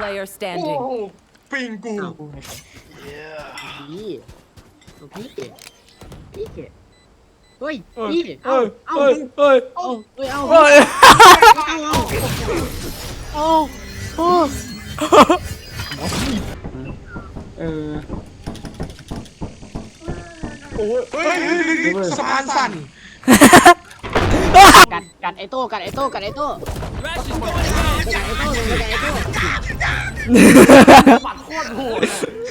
player โอ้ standing. โหปิงกูเอาพี่เอาพี่พี่เฮ้ยพี่เอาเอาเฮ้ยเฮ้ยเอาเฮ้ยเอาเฮ้ยเอาโอ้เออโอ้ยเฮ้ยเฮ้ยเฮ้ยสะพานสั่นกั ดกัดไอโต้กัดไอโต้กัดไอโต้กัดไอโต้กัดไอโต้ปัดโคตรโหด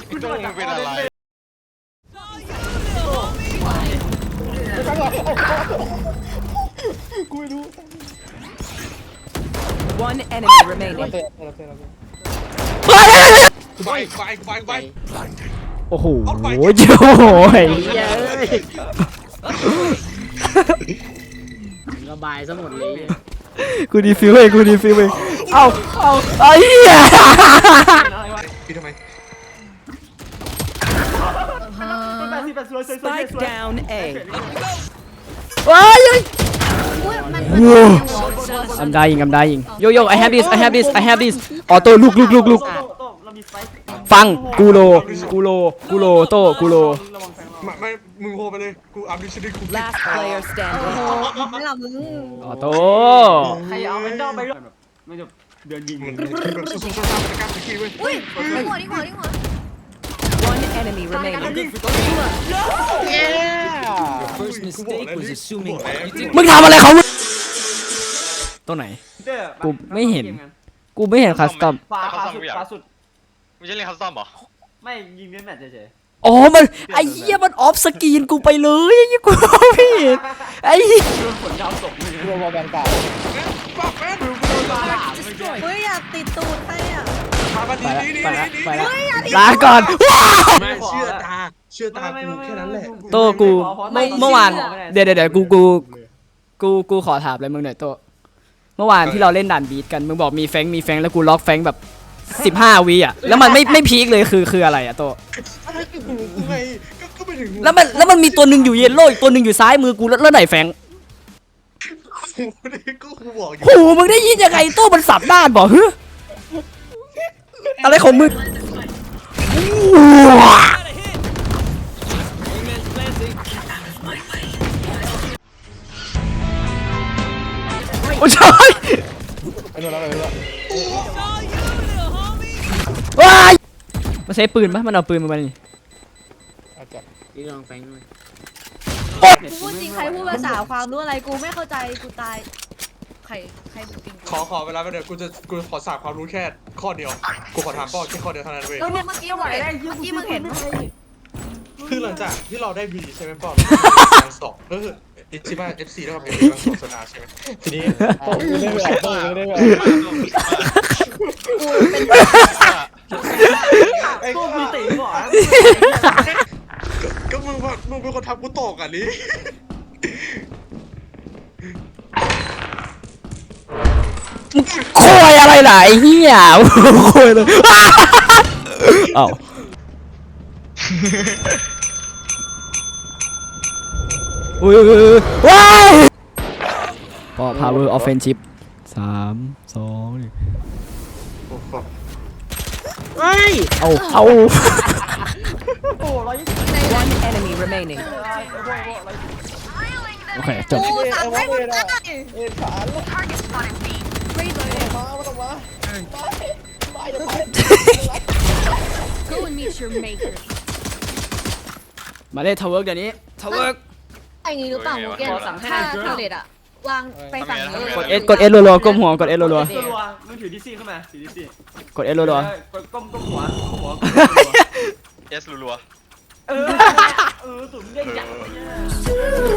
กูจะมาเป็นอะไร One enemy remaining. กูไปกูไปกูไปกูไปโอ้โหโอ้โหไอ้เย้ยระ บายซะหมดเลยกูดีฟิวเองกูดีฟิวเองเอ้าเอ้าไอ้เหี้ยพี่ทำไม Spike down A. ว้ายยอุ้ยมัน I'm dying I'm dying yo yo I have this I have this I have this ออโต้ลุกลุกลุกลุก ฟังกูโลกูโลกูโลโต้กูโลไม่ไม่มึงโหไปเลยกูอัพดิชดิกู Last player standing. ไม่หรอกมึงออโต้ใครเอาแอนดอลไปด้วยมันจะเดินยิงมันคือแบบสู้ๆซ่าๆในการสกีเว้ยอุ้ยดีหัวดีหัวดีหัว One enemy remaining. First mistake was assuming you did มึงทำอะไรเขาตัวไหนกูไม่เห็น กูไม่เห็นคัสตอมฟ้าฟ้าสุดฟ้าสุด ไม่ใช่เล่นคัสตอมเหรอไม่ยิงเล่นแมตช์เฉยอ๋อมันไอ้เหี้ยมันออฟสกรีนกูไปเลยไอ้เหี้ยกูไม่เห็นไอ้เหี้ยๆผลยาวศพเลยปักแม่ดูเฮ้ยอยากติดตูดไปอะมาบันไปดีละดีไปดีละดีไปละลาก่อนว้าว ไม่เชื่อตา เชื่อตากูแค่นั้นแหละ โตกูเมื่อเมื่อวานเดี๋ยวเดี๋ยวเดี๋ยวกูกูกูกูขอถามอะไรมึงหน่อยโตเมื่อวานที่เราเล่นด่านบีทกันมึงบอกมีแฟงค์มีแฟงค์แล้วกูล็อกแฟงค์แบบ สิบห้าวิอะ แล้วมันไม่ไม่พีคเลยคือคืออะไรอะโต อะไรกูกูไงก็ก็ไปถึงแล้วมันแล้วมันมีตัวหนึ่งอยู่เยลโล่อีกตัวหนึ่งอยู่ซ้ายมือกูแล้วแล้วไหนแฟงค์กูนี่กูกูบอกอยู่โหมึงได้ยินยังไงโตมันสับด้านบอกฮึอะไรของมึงว้าโอ้ย มันใช้ปืนปะมันเอาปืนมานี่พี่ลองแฟงหน่อยกูพูดจริงใครพูดภาษาความรู้อะไรกูไม่เข้าใจกูตายใครใครปิงขอขอเวลาไปเดี๋ยวกูจะกูขอสาบความรู้แค่ข้อเดียวกูขอถามป้อแค่ข้อเดียวเท่านั้นเว้ยแล้วเมื่อกี้มึงเห็นเมื่อกี้มึงเห็นคือหลังจากที่เราได้บีใช่ไหมป้อเราสองเออที่ว่า FC แล้วก็เป็นเรื่องโฆษณาใช่ไหมทีนี้พอกูเล่นแบบป้อเล่นแบบกูเป็น ไอ้ตู้มีตีบอกก็มึงว่ามึงเป็นคนทำกูตกอะนี่โคยอะไรล่ะไอ้เหี้ยโคยเลยเอ้าอุ้ยอุ้ยอุ้ยว้ายก็ power offensive สามสองหนึ่ง เฮ้ยเอาเอา One enemy remaining. โอเคจบกูสั่งให้มึงได้มาเล่นทาวเวิร์กเดี๋ยวนี้ทาวเวิร์กไอ้งี้หรือเปล่ามึงแกถ้าเทเลตอะวางไปฝั่งนี้กด S กด S รัวๆก้มหัวกด S รัวตัว มึงถือดิซี่เข้ามาถือดิซี่ๆกด S รัวก้มก้มหัวหัวเอสรัวเออเออตุ๋มใหญ่ใหญ่ๆ